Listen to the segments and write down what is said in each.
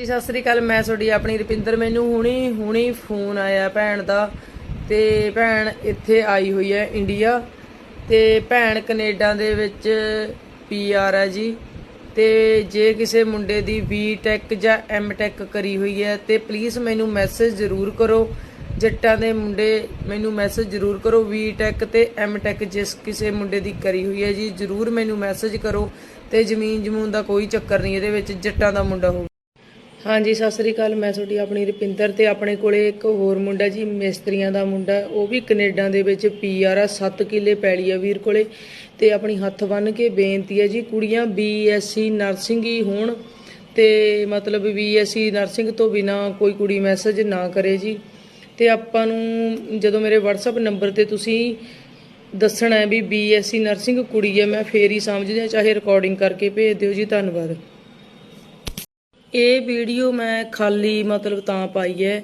ਜੀ, ਸਤਿ ਸ੍ਰੀ ਅਕਾਲ ਮੈਂ ਤੁਹਾਡੀ ਆਪਣੀ ਰੁਪਿੰਦਰ। ਮੈਨੂੰ ਹੁਣੀ ਹੁਣੀ ਫੋਨ ਆਇਆ ਭੈਣ ਦਾ ਤੇ ਭੈਣ ਇੱਥੇ ਆਈ ਹੋਈ ਹੈ ਇੰਡੀਆ ਤੇ ਭੈਣ ਕੈਨੇਡਾ ਦੇ ਵਿੱਚ ਪੀਆਰ ਹੈ ਜੀ। ਤੇ ਜੇ ਕਿਸੇ ਮੁੰਡੇ ਦੀ ਬੀਟੈਕ ਜਾਂ ਐਮਟੈਕ ਕਰੀ ਹੋਈ ਹੈ ਤੇ ਪਲੀਜ਼ ਮੈਨੂੰ ਮੈਸੇਜ ਜ਼ਰੂਰ ਕਰੋ। ਜੱਟਾਂ ਦੇ ਮੁੰਡੇ ਮੈਨੂੰ ਮੈਸੇਜ ਜ਼ਰੂਰ ਕਰੋ। ਬੀਟੈਕ ਤੇ ਐਮਟੈਕ ਜਿਸ ਕਿਸੇ ਮੁੰਡੇ ਦੀ ਕਰੀ ਹੋਈ ਹੈ ਜੀ ਜ਼ਰੂਰ ਮੈਨੂੰ ਮੈਸੇਜ ਕਰੋ। ਤੇ ਜ਼ਮੀਨ ਜਮੂਨ ਦਾ ਕੋਈ ਚੱਕਰ ਨਹੀਂ ਇਹਦੇ ਵਿੱਚ ਜੱਟਾਂ ਦਾ ਮੁੰਡਾ ਹੋ ਹਾਂਜੀ, ਸਤਿ ਸ੍ਰੀ ਅਕਾਲ। ਮੈਂ ਤੁਹਾਡੀ ਆਪਣੀ ਰੁਪਿੰਦਰ ਤੇ ਆਪਣੇ ਕੋਲੇ ਇੱਕ ਹੋਰ ਮੁੰਡਾ ਜੀ, ਮਿਸਤਰੀਆਂ ਦਾ ਮੁੰਡਾ। ਉਹ ਵੀ ਕੈਨੇਡਾ ਦੇ ਵਿੱਚ ਪੀਆਰ ਆ 7 ਕਿੱਲੇ ਪੈਲੀ ਆ ਵੀਰ ਕੋਲੇ। ਤੇ ਆਪਣੀ ਹੱਥ ਬੰਨ ਕੇ ਬੇਨਤੀ ਹੈ ਜੀ, ਕੁੜੀਆਂ ਬੀਐਸਸੀ ਨਰਸਿੰਗ ਹੀ ਹੋਣ ਤੇ ਮਤਲਬ ਬੀਐਸਸੀ ਨਰਸਿੰਗ ਤੋਂ ਬਿਨਾ ਕੋਈ ਕੁੜੀ ਮੈਸੇਜ ਨਾ ਕਰੇ ਜੀ। ਤੇ ਆਪਾਂ ਨੂੰ ਜਦੋਂ ਮੇਰੇ WhatsApp ਨੰਬਰ ਤੇ ਤੁਸੀਂ ਦੱਸਣਾ ਹੈ ਵੀ ਬੀਐਸਸੀ ਨਰਸਿੰਗ ਕੁੜੀ ਹੈ, ਮੈਂ ਫੇਰ ਹੀ ਸਮਝਦੀ ਹਾਂ, ਚਾਹੇ ਰਿਕਾਰਡਿੰਗ ਕਰਕੇ ਭੇਜ ਦਿਓ ਜੀ, ਧੰਨਵਾਦ। ਇਹ ਵੀਡੀਓ ਮੈਂ ਖਾਲੀ ਮਤਲਬ ਤਾਂ ਪਾਈ ਹੈ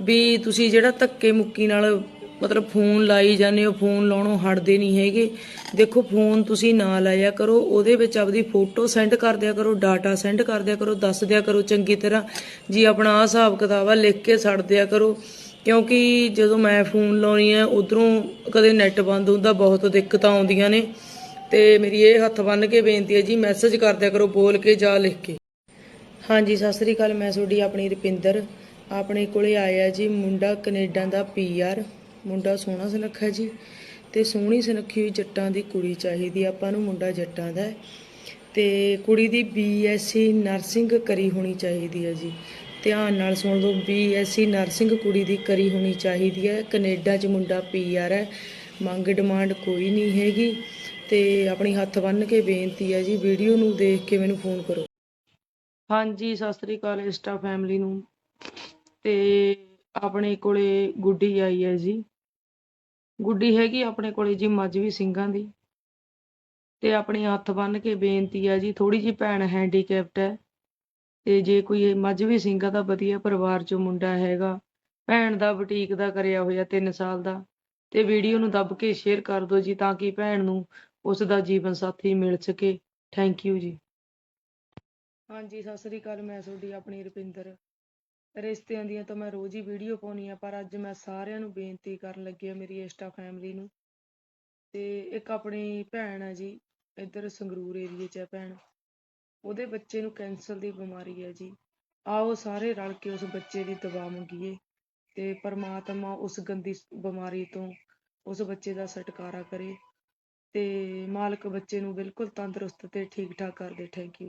ਵੀ ਤੁਸੀਂ ਜਿਹੜਾ ਧੱਕੇ ਮੁੱਕੀ ਨਾਲ ਮਤਲਬ ਫੋਨ ਲਾਈ ਜਾਂਦੇ ਹੋ, ਫੋਨ ਲਾਉਣੋਂ ਹਟਦੇ ਨਹੀਂ ਹੈਗੇ। ਦੇਖੋ, ਫੋਨ ਤੁਸੀਂ ਨਾ ਲਾਇਆ ਕਰੋ, ਉਹਦੇ ਵਿੱਚ ਆਪਦੀ ਫੋਟੋ ਸੈਂਡ ਕਰ ਦਿਆ ਕਰੋ, ਡਾਟਾ ਸੈਂਡ ਕਰ ਦਿਆ ਕਰੋ, ਦੱਸ ਦਿਆ ਕਰੋ ਚੰਗੀ ਤਰ੍ਹਾਂ। ਜੀ ਆਪਣਾ ਆਹ ਹਿਸਾਬ ਕਿਤਾਬ ਆ, ਲਿਖ ਕੇ ਛੱਡ ਦਿਆ ਕਰੋ। ਕਿਉਂਕਿ ਜਦੋਂ ਮੈਂ ਫੋਨ ਲਾਉਣੀ ਹੈ ਉਧਰੋਂ ਕਦੇ ਨੈਟ ਬੰਦ ਹੁੰਦਾ, ਬਹੁਤ ਦਿੱਕਤਾਂ ਆਉਂਦੀਆਂ ਨੇ। ਤੇ ਮੇਰੀ ਇਹ ਹੱਥ ਬੰਨ ਕੇ ਬੇਨਤੀ ਹੈ ਜੀ, ਮੈਸੇਜ ਕਰ ਦਿਆ ਕਰੋ ਬੋਲ ਕੇ ਜਾਂ ਲਿਖ ਕੇ। ਹਾਂਜੀ, ਸਤਿ ਸ੍ਰੀ ਅਕਾਲ, ਮੈਂ ਤੁਹਾਡੀ ਆਪਣੀ ਰੁਪਿੰਦਰ। ਆਪਣੇ ਕੋਲੇ ਆਇਆ ਜੀ ਮੁੰਡਾ ਕੈਨੇਡਾ ਦਾ ਪੀਆਰ ਮੁੰਡਾ ਸੋਹਣਾ ਸੁਨੱਖਾ ਜੀ ਤੇ ਸੋਹਣੀ ਸੁਨੱਖੀ ਹੋਈ ਜੱਟਾਂ ਦੀ ਕੁੜੀ ਚਾਹੀਦੀ ਆਪਾਂ ਨੂੰ ਮੁੰਡਾ ਜੱਟਾਂ ਦਾ ਹੈ। ਤੇ ਕੁੜੀ ਦੀ ਬੀਐਸਸੀ ਨਰਸਿੰਗ ਕਰੀ ਹੋਣੀ ਚਾਹੀਦੀ ਹੈ ਜੀ। ਧਿਆਨ ਨਾਲ ਸੁਣ ਲਓ ਬੀਐਸਸੀ ਨਰਸਿੰਗ ਕੁੜੀ ਦੀ ਕਰੀ ਹੋਣੀ ਚਾਹੀਦੀ ਹੈ ਕੈਨੇਡਾ 'ਚ ਮੁੰਡਾ ਪੀਆਰ ਹੈ, ਮੰਗ ਡਿਮਾਂਡ ਕੋਈ ਨਹੀਂ ਹੈਗੀ। ਤੇ ਆਪਣੀ ਹੱਥ ਬੰਨ੍ਹ ਕੇ ਬੇਨਤੀ ਹੈ ਜੀ, ਵੀਡੀਓ ਨੂੰ ਦੇਖ ਕੇ ਮੈਨੂੰ ਫੋਨ ਕਰੋ। ਹਾਂਜੀ, ਸਤਿ ਸ੍ਰੀ ਅਕਾਲ ਇਸਟਾ ਫੈਮਿਲੀ ਨੂੰ। ਤੇ ਆਪਣੇ ਕੋਲੇ ਗੁੱਡੀ ਆਈ ਹੈ ਜੀ। ਗੁੱਡੀ ਹੈਗੀ ਆਪਣੇ ਕੋਲੇ ਜੀ ਮੱਝਵੀ ਸਿੰਘਾਂ ਦੀ। ਤੇ ਆਪਣੇ ਹੱਥ ਬੰਨ ਕੇ ਬੇਨਤੀ ਹੈ ਜੀ ਥੋੜੀ ਜੀ ਭੈਣ ਹੈਂਡੀਕੈਪਟ ਹੈ। ਤੇ ਜੇ ਕੋਈ ਮੱਝਵੀ ਸਿੰਘਾਂ ਦਾ ਵਧੀਆ ਪਰਿਵਾਰ ਚੋਂ ਮੁੰਡਾ ਹੈਗਾ, ਭੈਣ ਦਾ ਬੁਟੀਕ ਦਾ ਕਰਿਆ ਹੋਇਆ 3 ਸਾਲ ਦਾ, ਤੇ ਵੀਡੀਓ ਨੂੰ ਦੱਬ ਕੇ ਸ਼ੇਅਰ ਕਰ ਦਿਓ ਜੀ, ਤਾਂ ਕਿ ਭੈਣ ਨੂੰ ਉਸ ਦਾ ਜੀਵਨ ਸਾਥੀ ਮਿਲ ਸਕੇ। ਥੈਂਕ ਯੂ ਜੀ। ਹਾਂਜੀ, ਸਤਿ ਸ੍ਰੀ ਅਕਾਲ, ਮੈਂ ਤੁਹਾਡੀ ਆਪਣੀ ਰੁਪਿੰਦਰ। ਰਿਸ਼ਤਿਆਂ ਦੀਆਂ ਤਾਂ ਮੈਂ ਰੋਜ਼ ਹੀ ਵੀਡੀਓ ਪਾਉਣੀ ਆ ਪਰ ਅੱਜ ਮੈਂ ਸਾਰਿਆਂ ਨੂੰ ਬੇਨਤੀ ਕਰਨ ਲੱਗੀ ਆ ਮੇਰੀ ਇੰਸਟਾ ਫੈਮਿਲੀ ਨੂੰ। ਤੇ ਇੱਕ ਆਪਣੀ ਭੈਣ ਆ ਜੀ, ਇੱਧਰ ਸੰਗਰੂਰ ਏਰੀਏ 'ਚ ਹੈ ਭੈਣ। ਉਹਦੇ ਬੱਚੇ ਨੂੰ ਕੈਂਸਰ ਦੀ ਬਿਮਾਰੀ ਹੈ ਜੀ। ਆਓ ਸਾਰੇ ਰਲ ਕੇ ਉਸ ਬੱਚੇ ਦੀ ਦਵਾ ਮੰਗੀਏ ਤੇ ਪਰਮਾਤਮਾ ਉਸ ਗੰਦੀ ਬਿਮਾਰੀ ਤੋਂ ਉਸ ਬੱਚੇ ਦਾ ਛੁਟਕਾਰਾ ਕਰੇ ਤੇ ਮਾਲਕ ਬੱਚੇ ਨੂੰ ਬਿਲਕੁਲ ਤੰਦਰੁਸਤ ਤੇ ਠੀਕ ਠਾਕ ਕਰ ਦੇ। Thank you